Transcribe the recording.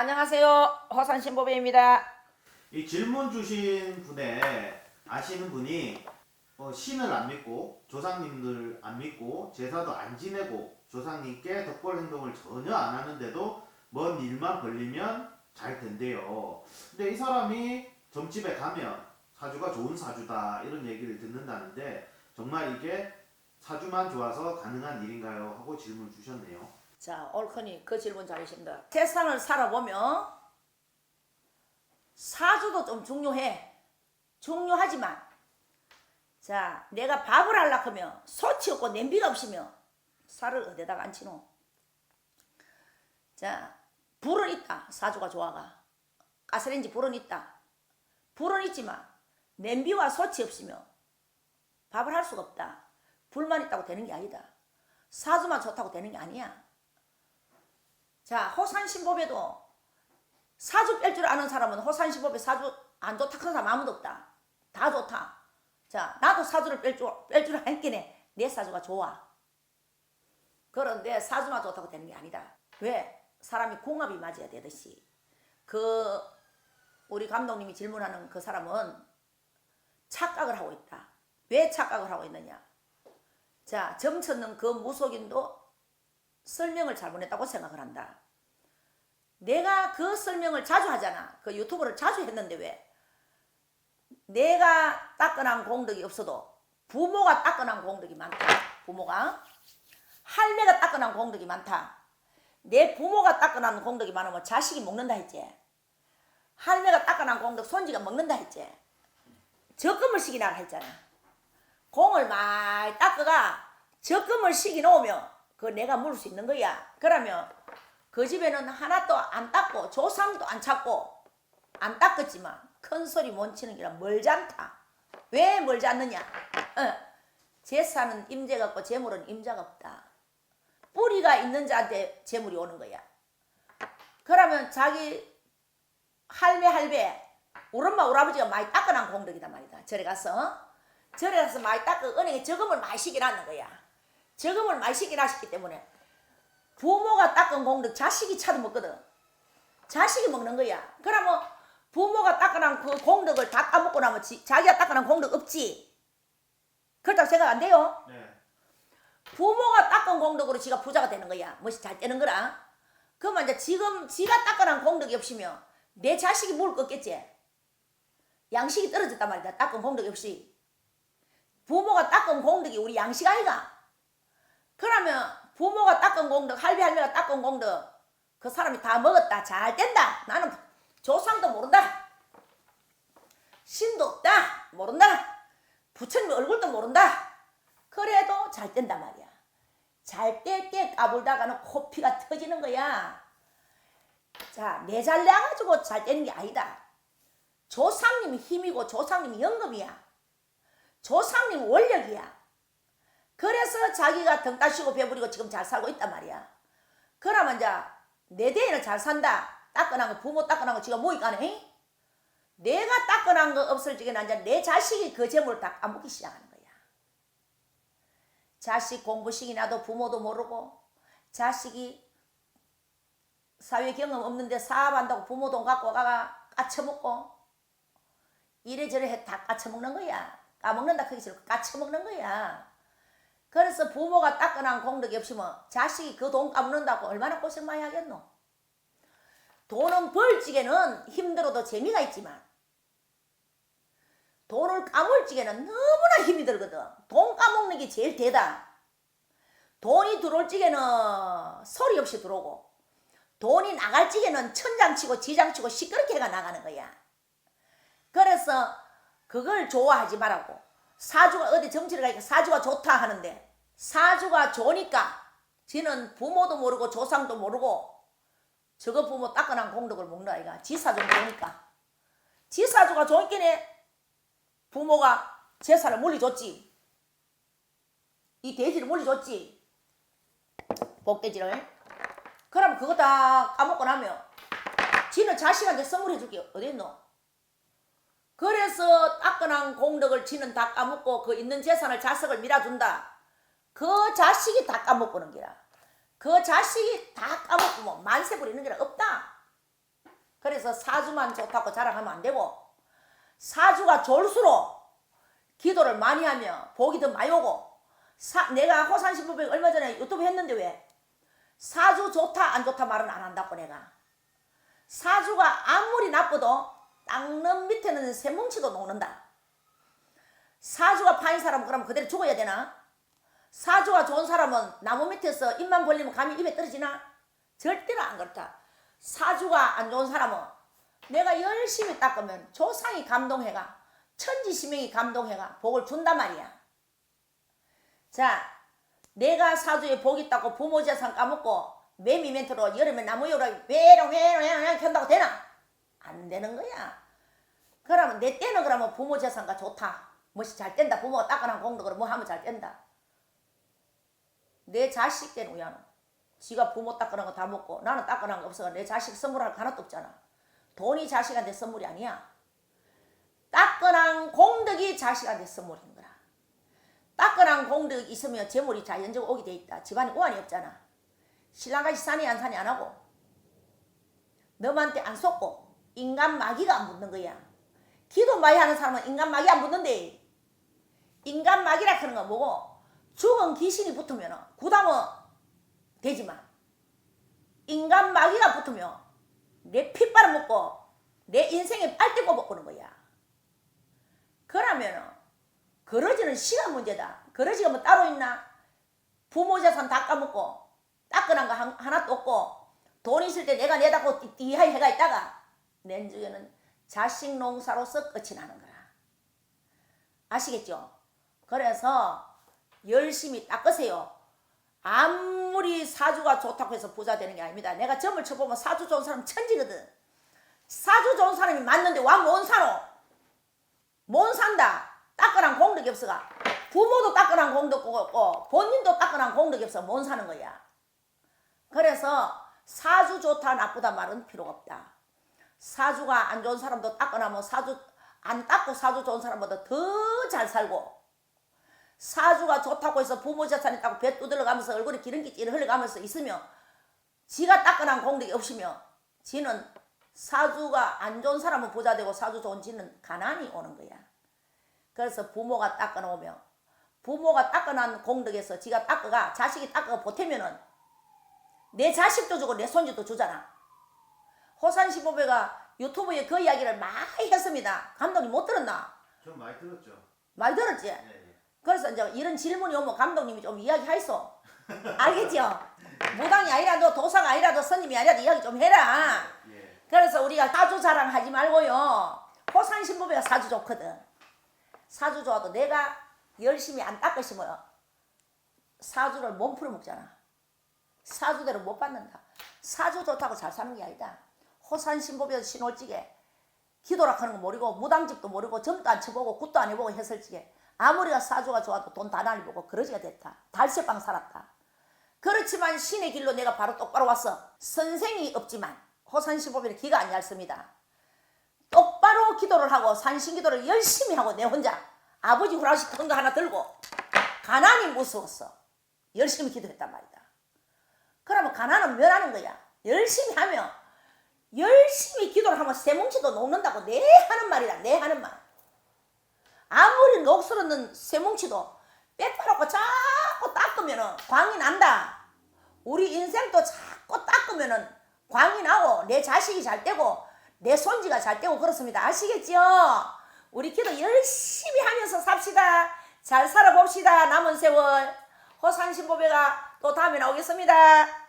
안녕하세요. 호산신보배입니다. 이 질문 주신 분에 아시는 분이 어, 신을 안 믿고 조상님들 안 믿고 제사도 안 지내고 조상님께 덕벌 행동을 전혀 안 하는데도 먼 일만 벌리면 잘 된대요. 근데 이 사람이 점집에 가면 사주가 좋은 사주다 이런 얘기를 듣는다는데 정말 이게 사주만 좋아서 가능한 일인가요? 하고 질문 주셨네요. 자, 옳거니 그 질문 잘하십니다. 세상을 살아보면 사주도 좀 중요해. 중요하지만 자, 내가 밥을 하려고 하면 소치 없고 냄비가 없으면 살을 어디다가 앉히노? 자, 불은 있다. 사주가 좋아가. 가스레인지 불은 있다. 불은 있지만 냄비와 소치 없으면 밥을 할 수가 없다. 불만 있다고 되는 게 아니다. 사주만 좋다고 되는 게 아니야. 자, 호산신법에도 사주 뺄 줄 아는 사람은 호산신법에 사주 안 좋다 하는 사람 아무도 없다. 다 좋다. 자, 나도 사주를 뺄 줄, 뺄줄 알겠네. 내 사주가 좋아. 그런데 사주만 좋다고 되는 게 아니다. 왜? 사람이 궁합이 맞아야 되듯이. 그, 우리 감독님이 질문하는 그 사람은 착각을 하고 있다. 왜 착각을 하고 있느냐? 자, 점 쳤는 그 무속인도 설명을 잘못했다고 생각을 한다. 내가 그 설명을 자주 하잖아. 그 유튜브를 자주 했는데 왜? 내가 따끈한 공덕이 없어도 부모가 따끈한 공덕이 많다. 부모가 할매가 따끈한 공덕이 많다. 내 부모가 따끈한 공덕이 많으면 자식이 먹는다 했지. 할매가 따끈한 공덕 손지가 먹는다 했지. 적금을 시키나 했잖아. 공을 많이 닦아가 적금을 시키 놓으면 그 내가 물을 수 있는 거야. 그러면 그 집에는 하나도 안 닦고 조상도 안 찾고 안 닦았지만 큰 소리 못 치는 게라 멀지 않다. 왜 멀지 않느냐? 어, 제사는 임재가 없고 재물은 임자가 없다. 뿌리가 있는 자한테 재물이 오는 거야. 그러면 자기 할매 할배 우리 엄마 우리 아버지가 많이 닦아난 공덕이단 말이다. 절에 가서 절에 가서 많이 닦아 은행에 저금을 많이 시켜놨는 거야. 저금을 많이 시켜놨기 때문에 부모가 닦은 공덕 자식이 차도 먹거든. 자식이 먹는 거야. 그러면 부모가 닦아난 그 공덕을 다 까먹고 나면 지, 자기가 닦아난 공덕 없지. 그렇다고 생각 안 돼요? 네. 부모가 닦은 공덕으로 지가 부자가 되는 거야. 멋이 잘 되는 거라. 그러면 이제 지금 지가 닦아난 공덕이 없으면 내 자식이 뭘 꺾겠지? 양식이 떨어졌단 말이다. 닦은 공덕이 없이. 부모가 닦은 공덕이 우리 양식 아이가. 그러면 부모가 닦은 공덕, 할배 할매가 닦은 공덕, 그 사람이 다 먹었다. 잘 된다. 나는 조상도 모른다. 신도 없다. 모른다. 부처님 얼굴도 모른다. 그래도 잘 된단 말이야. 잘 때 때 까불다가는 코피가 터지는 거야. 자, 내 잘 내가지고 잘 되는 게 아니다. 조상님이 힘이고 조상님이 영금이야. 조상님 원력이야. 그래서 자기가 등 따시고 배부리고 지금 잘 살고 있단 말이야. 그러면 이제 내 대에는 잘 산다. 따끈한 거 부모 따끈한 거 지가 뭐이 까네? 내가 따끈한 거 없을 적에는 이제 내 자식이 그 재물을 다 까먹기 시작하는 거야. 자식 공부식이 나도 부모도 모르고 자식이 사회 경험 없는데 사업한다고 부모 돈 갖고 가가 까쳐먹고 이래저래 해다 까쳐먹는 거야. 까먹는다 그게 싫고 까쳐먹는 거야. 그래서 부모가 따끈한 공덕이 없으면 자식이 그 돈 까먹는다고 얼마나 고생 많이 하겠노. 돈은 벌지게는 힘들어도 재미가 있지만 돈을 적에는 너무나 힘이 들거든. 돈 까먹는 게 제일 대다. 돈이 들어올 적에는 소리 없이 들어오고 돈이 나갈 적에는 천장치고 지장치고 시끄럽게 해가 나가는 거야. 그래서 그걸 좋아하지 말라고. 사주가 어디 정치를 가니까 사주가 좋다 하는데 사주가 좋으니까 지는 부모도 모르고 조상도 모르고 저거 부모 따끈한 공덕을 먹는 아이가 지사주가 좋으니까 지사주가 좋긴 해. 부모가 제사를 물리줬지. 이 돼지를 물리줬지. 복돼지를. 그럼 그거 다 까먹고 나면 지는 자식한테 선물해 줄 게 어디 있노? 그래서 따끈한 공덕을 지는 다 까먹고 그 있는 재산을 자석을 밀어준다. 그 자식이 다 까먹고는 게라. 그 자식이 다 까먹고 뭐 만세 부리는 게라 없다. 그래서 사주만 좋다고 자랑하면 안 되고 사주가 좋을수록 기도를 많이 하며 복이 더 많이 오고 사, 내가 호산신부백 얼마 전에 유튜브 했는데 왜 사주 좋다 안 좋다 말은 안 한다고 내가 사주가 아무리 나빠도 땅놈 밑에는 새뭉치도 녹는다 사주가 파인 사람은 그러면 그대로 죽어야 되나? 사주가 좋은 사람은 나무 밑에서 입만 벌리면 감이 입에 떨어지나? 절대로 안 그렇다. 사주가 안 좋은 사람은 내가 열심히 닦으면 조상이 감동해가 천지시명이 감동해가 복을 준단 말이야. 자, 내가 사주에 복 있다고 부모 재산 까먹고 매미 멘트로 여름에 나무 요라 외롱 외롱 외롱 한다고 되나? 안 되는 거야. 그러면 내 때는 그러면 부모 재산가 좋다. 뭐시 잘 된다. 부모가 따끈한 공덕으로 뭐 하면 잘 된다. 내 자식 때는 와? 지가 부모 따끈한 거 다 먹고 나는 따끈한 거 없어가 내 자식 선물할 거 하나도 없잖아. 돈이 자식한테 선물이 아니야. 따끈한 공덕이 자식한테 선물인 거라. 따끈한 공덕 있으면 재물이 자연적으로 오게 돼 있다. 집안에 우환이 없잖아. 신랑같이 사니 안 사니 안 하고 너한테 안 속고 인간 마귀가 안 붙는 거야. 기도 많이 하는 사람은 인간 마귀 안 붙는데 인간 마귀라 하는 건 뭐고 죽은 귀신이 붙으면 구담은 되지만 인간 마귀가 붙으면 내 핏바람 먹고 내 인생에 빨대 꼽아보는 거야. 그러면은 그러지는 시간 문제다. 그러지가 뭐 따로 있나? 부모 재산 다 까먹고 따끈한 거 한- 하나도 없고 돈 있을 때 내가 내다고 띠하이 해가 있다가 낸 주에는 자식 농사로서 끝이 나는 거야. 아시겠죠? 그래서 열심히 닦으세요. 아무리 사주가 좋다고 해서 부자 되는 게 아닙니다. 내가 점을 쳐보면 사주 좋은 사람 천지거든. 사주 좋은 사람이 맞는데 와 못 사노? 못 산다. 따끈한 공덕이 없어가. 부모도 따끈한 공덕 없고 본인도 따끈한 공덕이 없어 못 사는 거야. 그래서 사주 좋다 나쁘다 말은 필요가 없다. 사주가 안 좋은 사람도 따끈하면 사주 안 닦고 사주 좋은 사람보다 더 잘 살고 사주가 좋다고 해서 부모 재산 있다고 배 두들러가면서 얼굴에 기름기 흘러가면서 있으면 지가 따끈한 공덕이 없으면 지는 사주가 안 좋은 사람은 부자 되고 사주 좋은 지는 가난이 오는 거야. 그래서 부모가 닦아놓으면 부모가 닦아놓은 공덕에서 지가 닦아가 자식이 닦아가 보태면은 내 자식도 주고 내 손주도 주잖아. 호산 시보배가 유튜브에 그 이야기를 많이 했습니다. 감독님 못 들었나? 좀 많이 들었죠. 많이 들었지? 예, 예. 그래서 이제 이런 질문이 오면 감독님이 좀 이야기하이소. 알겠죠? 무당이 아니라도 도사가 아니라도 스님이 아니라도 이야기 좀 해라. 예. 그래서 우리가 사주 자랑하지 말고요. 호산 신부배가 사주 좋거든. 사주 좋아도 내가 열심히 안 닦으시면 사주를 몸풀어 먹잖아. 사주대로 못 받는다. 사주 좋다고 잘 사는 게 아니다. 호산 신부배 신올찌개 기도라 하는 거 모르고 무당집도 모르고 점도 안 쳐보고 굿도 안 해보고 했을 적에 아무리가 사주가 좋아도 돈 다 날리보고 그러지가 됐다. 달새방 살았다. 그렇지만 신의 길로 내가 바로 똑바로 왔어. 선생이 없지만 호산시보비는 기가 안 얇습니다. 똑바로 기도를 하고 산신기도를 열심히 하고 내 혼자 아버지 후라시 큰 거 하나 들고 가난이 무서웠어. 열심히 기도했단 말이다. 그러면 가난은 면하는 거야. 열심히 하면 열심히 기도를 하면 새뭉치도 녹는다고 내 하는 말이다. 내 하는 말. 아무리 녹슬었는 새뭉치도 빼빠놓고 자꾸 닦으면 광이 난다. 우리 인생도 자꾸 닦으면 광이 나고 내 자식이 잘 되고 내 손지가 잘 되고 그렇습니다. 아시겠죠? 우리 기도 열심히 하면서 삽시다. 잘 살아봅시다. 남은 세월. 호산신보배가 또 다음에 나오겠습니다.